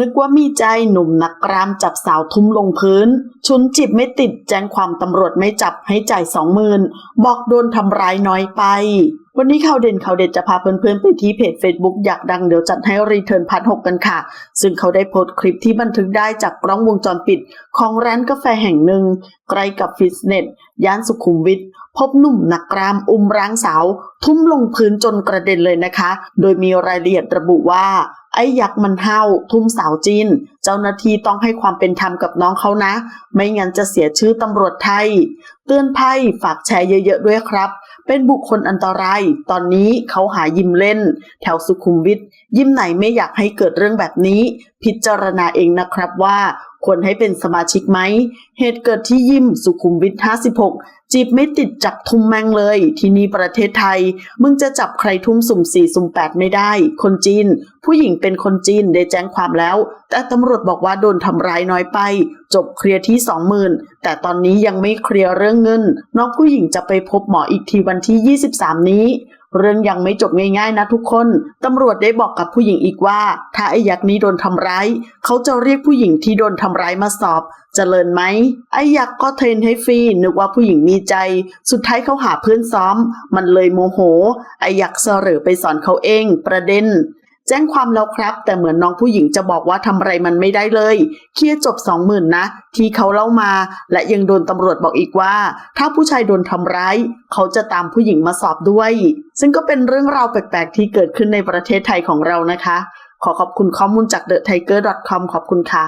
นึกว่ามีใจหนุ่มนักกรามจับสาวทุ่มลงพื้น ชุนจิบไม่ติดแจ้งความตำรวจไม่จับให้จ่ายสองหมื่นบอกโดนทำร้ายน้อยไป วันนี้ข่าวเด่นข่าวเด็ดจะพาเพื่อนๆไปที่เพจ Facebook อยากดังเดี๋ยวจัดให้รีเทิร์นพันหกกันค่ะ ซึ่งเขาได้โพสต์คลิปที่บันทึกได้จากกล้องวงจรปิด ของร้านกาแฟแห่งหนึ่งใกล้กับฟิตเนสย่านสุขุมวิทพบหนุ่มนักกรามอุ้มร่างสาว ทุ่มลงพื้นจนกระเด็นเลยนะคะ โดยมีรายละเอียดระบุว่า ไอ้ยักษ์มันเห่าทุ่มสาวจีน เจ้าหน้าที่ต้องให้ความเป็นธรรมกับน้องเขานะ ไม่งั้นจะเสียชื่อตำรวจไทย เตือนภัยฝากแชร์เยอะๆด้วยครับ เป็นบุคคลอันตราย ตอนนี้เขาหายิมเล่น แถวสุขุมวิทยิมไหนไม่อยากให้เกิดเรื่องแบบนี้ พิจารณาเองนะครับว่าควรให้เป็นสมาชิกไหม เหตุเกิดที่ยิมสุขุมวิท 56 จีบไม่ติดจับทุ่มแมงเลย ที่นี่ประเทศไทย มึงจะจับใครทุ่มสุ่มสี่สุ่มแปดไม่ได้ คนจีน ผู้หญิงเป็นคนจีนได้แจ้งความแล้ว แต่ตำรวจบอกว่าโดนทำร้ายน้อยไป จบเคลียร์ที่สองหมื่นแต่ตอนนี้ยังไม่เคลียร์เรื่องเงิน น้องผู้หญิงจะไปพบหมออีกทีวันที่ 23 นี้ เรื่องยังไม่จบง่ายๆนะทุกคน ตำรวจได้บอกกับผู้หญิงอีกว่า ถ้าไอ้ยักษ์นี้โดนทำร้าย เขาจะเรียกผู้หญิงที่โดนทำร้ายมาสอบเจริญไหม ไอ้ยักษ์ก็เทรนให้ฟรี นึกว่าผู้หญิงมีใจ สุดท้ายเขาหาเพื่อนซ้อม มันเลยโมโห ไอ้ยักษ์เสรอไปสอนเขาเอง ประเด็น แจ้งความแล้วครับ แต่เหมือนน้องผู้หญิงจะบอกว่าทำอะไรมันไม่ได้เลย เคลียร์จบสองหมื่นนะ ที่เขาเล่ามา และยังโดนตำรวจบอกอีกว่า ถ้าผู้ชายโดนทำร้าย เขาจะตามผู้หญิงมาสอบด้วย ซึ่งก็เป็นเรื่องราวแปลกๆ ที่เกิดขึ้นในประเทศไทยของเรานะคะ ขอขอบคุณข้อมูลจาก TheTiger.com ขอบคุณค่ะ